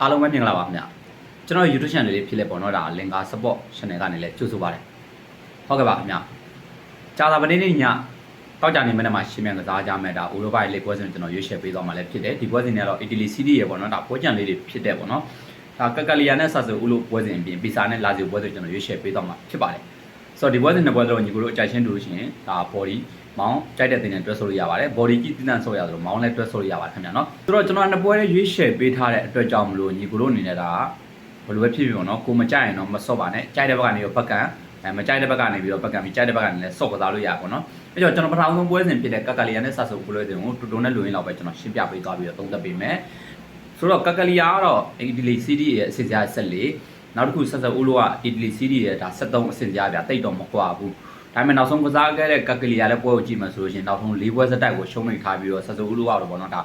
အားလုံးပဲမင်္ဂလာပါခင်ဗျကျွန်တော် YouTube channel လေးဖြစ်လဲပေါ့နော်ဒါလင်္ကာ support channel ကနေလည်းကြိုဆိုပါတယ်ဟုတ်ကဲ့ပါခင်ဗျကြာသာပနေနေ့ညတောက်ကြနေမနေ့မှရှင်းမြန်ကစားကြမယ်ဒါဥရောပရဲ့လေပွဲစဉ်ကျွန်တော်ရွေးချယ်ပေးသွားမှာလည်းဖြစ်တယ်ဒီပွဲစဉ်တွေကတော့ Italy City ရေပေါ့နော်ဒါပွဲကြံလေးတွေဖြစ်တဲ့ပေါ့နော်ဒါကက်ကလီယာနဲ့ဆာဆူဥလိုပွဲစဉ်အပြင်ပီစာနဲ့လာဇီပွဲစဉ်ကျွန်တော်ရွေးချယ်ပေးသွားမှာဖြစ်ပါတယ် ဆိုတော့ဒီပွဲစဉ်နှစ်ပွဲတော့ညီကိုတို့အကြိုက်ချင်းတူလို့ရှိရင်ဒါ body မောင်းကြိုက်တဲ့တင်နဲ့တွဲဆိုလို့ရပါတယ် body ကြီးတင်းတန်းဆိုရသလိုမောင်းလည်းတွဲဆိုလို့ရပါတယ်ခင်ဗျာနော်ဆိုတော့ကျွန်တော်နှစ်ပွဲလေးရွေးချယ်ပေးထားတဲ့အတွက်ကြောင့်မလို့ညီကိုတို့အနေနဲ့ဒါဘယ်လိုပဲဖြစ်ဖြစ်ပေါ့နော်ကိုမကြိုက်ရင်တော့မဆော့ပါနဲ့ကြိုက်တဲ့ဘက်ကနေတော့ဘက်ကန်အဲမကြိုက်တဲ့ဘက်ကနေပြီးတော့ဘက်ကန်ပြီးကြိုက်တဲ့ဘက်ကနေလည်းဆော့ကစားလို့ရပါပေါ့နော်အဲကြောင့်ကျွန်တော်ပထမဆုံးပွဲစဉ်ဖြစ်တဲ့ကက်ကလီယာနဲ့ဆတ်ဆုပ်ပွဲစဉ်ကိုတူတူနဲ့လူရင်းလောက်ပဲကျွန်တော်ရှင်းပြပေးသွားပြီးတော့သုံးသပ်ပေးမယ်ဆိုတော့ကက်ကလီယာကတော့အီတလီစီးတီးရဲ့အစစ်ကြားဆက်လေး နောက်တစ်ခုဆက်ဆက်ဦးလို့ကအီတလီစီးတီးရဲ့ဒါ73အစစ်ကြားပြတိတ်တော့မကွာဘူးဒါပေမဲ့နောက်ဆုံးကစားခဲ့တဲ့ကက်ကလီယာလည်းပွဲကိုကြည့်မှဆိုလို့ရှိရင်နောက်ဆုံး၄ပွဲစတိုက်ကိုရှုံးနေထားပြီးတော့ဆက်စုပ်ဦးလို့ကတော့ပေါ့နော်ဒါ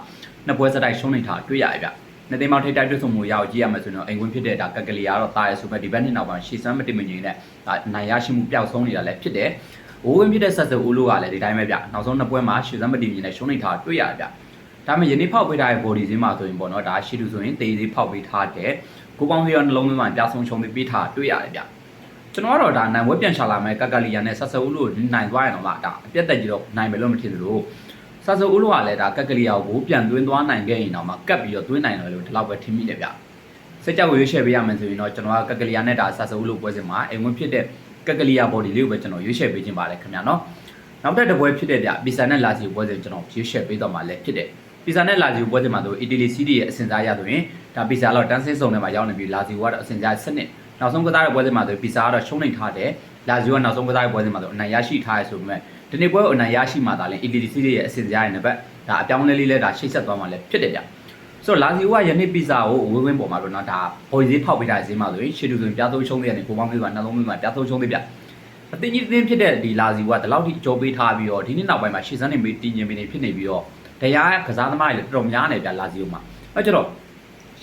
နှစ်ပွဲစတိုက်ရှုံးနေထားတွေ့ရရဲ့ဗျနှစ်သိန်းမောင်ထိတ်တိုက်တွေ့ဆုံမှုရအောင်ကြည့်ရမယ်ဆိုရင်တော့အိမ်ဝင်ဖြစ်တဲ့ဒါကက်ကလီယာကတော့တာရဲဆိုမဲ့ဒီဘက်နှစ်နောက်ပိုင်းရှီစမ်းမတင်မငြိမ်နဲ့ဒါနိုင်ရရှိမှုပျောက်ဆုံးနေတာလည်းဖြစ်တယ်။ဝိုးဝင်ဖြစ်တဲ့ဆက်စုပ်ဦးလို့ကလည်းဒီတိုင်းပဲဗျနောက်ဆုံးနှစ်ပွဲမှာရှီစမ်းမတင်မငြိမ်နဲ့ရှုံးနေထားတွေ့ရရဲ့ဗျ ဒါပေမဲ့ယနေ့ဖောက်ပေးထားတဲ့ body စင်းမှာဆိုရင်ပေါ့နော်ဒါရှီတူဆိုရင်တေးသေးဖောက်ပေးထားတဲ့ကိုပေါင်းစီရောနှလုံးသွင်းမှာပြဆုံးရှုံးပေးထားတွေ့ရတယ်ဗျကျွန်တော်ကတော့ဒါနိုင်ဝဲပြန်ချလာမယ်ကက်ကလီယာနဲ့ဆက်ဆဦးလို့နိုင်သွားရင်တော့မှဒါအပြတ်တက်ကြီးတော့နိုင်မယ်လို့မထင်သလိုဆက်ဆဦးလို့ကလည်းဒါကက်ကလီယာကိုပြန်သွင်းသွားနိုင်ခဲ့ရင်တော့မှကတ်ပြီးတော့သွင်းနိုင်တယ်လို့ဒီလောက်ပဲထင်မိတယ်ဗျစက်ကြောက်ရွေးချယ်ပေးရမယ်ဆိုရင်တော့ကျွန်တော်ကကက်ကလီယာနဲ့ဒါဆက်ဆဦးလို့ပွဲစဉ်မှာအိမ်ဝင်ဖြစ်တဲ့ကက်ကလီယာ body လေးကိုပဲကျွန်တော်ရွေးချယ်ပေးခြင်းပါတယ်ခင်ဗျာနော်နောက်တစ်တစ်ပွဲဖြစ်တဲ့ဗျပီဆာနဲ့လာစီပွဲစဉ်ကျွန်တော်ရွေးချယ်ပေးတော့မှလည်းဖြစ်တယ်ပီ ဇာနဲ့လာဇီယိုပွဲစဉ်မှာဆိုအီတလီစီးတီရဲ့အစင်စားရဆိုရင်ဒါပီဇာတော့တန်းစင်းစုံထဲမှာရောက်နေပြီးလာဇီယိုကတော့အစင်စားစနစ်နောက်ဆုံးကစားတဲ့ပွဲစဉ်မှာဆိုပီဇာကတော့ရှုံးနေထားတယ်လာဇီယိုကနောက်ဆုံးကစားတဲ့ပွဲစဉ်မှာဆိုအနိုင်ရရှိထားရဆိုပေမဲ့ဒီနေ့ပွဲကိုအနိုင်ရရှိမှသာလဲအီတလီစီးတီရဲ့အစင်စားရဲ့နံပါတ်ဒါအပြောင်းလဲလေးလဲဒါရှိတ်ဆက်သွားမှလည်းဖြစ်တယ်ဗျဆိုတော့လာဇီယိုကယနေ့ပီဇာကိုဝင်းဝင်းပေါ်မှာတော့နော်ဒါဘော်ကြီးဖောက်ပေးတာဈေးမှာဆိုရင်ရှေ့တူဆိုရင်ပြားသုံးရှုံးတဲ့ကနေကိုပေါင်းပေးပါနှလုံးသွင်းပါပြားသုံးရှုံးသေးဗျအတင်းကြီးတင်းဖြစ်တဲ့ဒီလာဇီယိုကဒီလောက်ထိအကျိုးပေးထားပြီးတော့ဒီနေ့နောက်ပိုင်းမှာရှေ့စမ်းနေပြီးတည်ငြိမ်နေဖြစ်နေပြီးတော့ တရားကစားသမားတွေလည်းတော်တော်များနေပြလာစီယိုမှာအဲကျတော့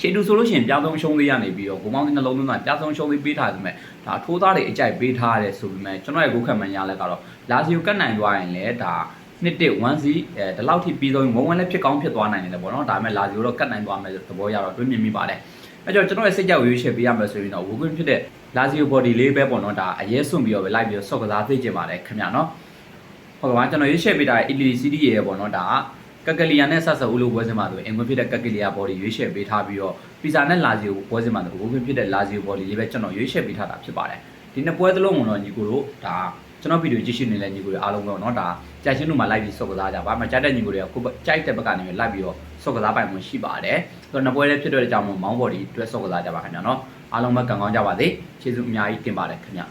ရှေတူဆိုလို့ရှိရင်ပြားသုံးရှုံးသေးရနေပြီးတော့ဂုံမောင်းတဲ့နှလုံးသွင်းမှာပြားသုံးရှုံးသေးပေးထားတယ်မဲ့ဒါထိုးသားတွေအကြိုက်ပေးထားရတယ်ဆိုပေမဲ့ကျွန်တော်ရဲ့ကိုခက်မှန်ရလဲကတော့လာစီယိုကတ်နိုင်သွားရင်လည်းဒါနှစ်တစ်1စီအဲဒီလောက်ထိပြီးဆုံးဝုံဝန်းလည်းဖြစ်ကောင်းဖြစ်သွားနိုင်တယ်ပေါ့နော်ဒါပေမဲ့လာစီယိုတော့ကတ်နိုင်သွားမယ်သဘောရတော့တွေးမြင်မိပါတယ်အဲကြောင့်ကျွန်တော်ရဲ့စိတ်ကြောက်ရွေးချယ်ပေးရမယ်ဆိုရင်တော့ဝူကွင်းဖြစ်တဲ့လာစီယို body လေးပဲပေါ့နော်ဒါအရေးစွန့်ပြီးတော့ပဲလိုက်ပြီးတော့ဆော့ကစားသိကျင်ပါတယ်ခင်ဗျာနော်ဟုတ်ကဲ့ပါကျွန်တော်ရွေးချယ်ပေးတာအီလီစီတီရဲ့ပေါ့နော်ဒါက ကလီယာနဲ့ဆက်ဆက်ဦးလို့ပွဲစဉ်မှာဆိုအင်္ဂွင်းဖြစ်တဲ့ကကလီယာ body ရွေးချယ်ပေးထားပြီးတော့ပီဇာနဲ့လာဇီယိုပွဲစဉ်မှာဆိုဝူကွင်းဖြစ်တဲ့လာဇီယို body လေးပဲကျွန်တော်ရွေးချယ်ပေးထားတာဖြစ်ပါတယ်ဒီနှစ်ပွဲသလုံးကတော့ညီကိုတို့ဒါကျွန်တော်ဗီဒီယိုကြည့်ရှုနေလဲညီကိုတွေအားလုံးတော့เนาะဒါကြာချင်းတို့မှာလိုက်ပြီးဆော့ကစားကြပါမကြတဲ့ညီကိုတွေကကိုကြိုက်တဲ့ဘက်ကနေလိုက်ပြီးတော့ဆော့ကစားပိုင်မှုရှိပါတယ်ဆိုတော့နှစ်ပွဲလေးဖြစ်တဲ့အကြောင်းမို့မောင်းဘော်ဒီတွဲဆော့ကစားကြပါခင်ဗျာเนาะအားလုံးပဲကံကောင်းကြပါစေကျေးဇူးအများကြီးတင်ပါတယ်ခင်ဗျာ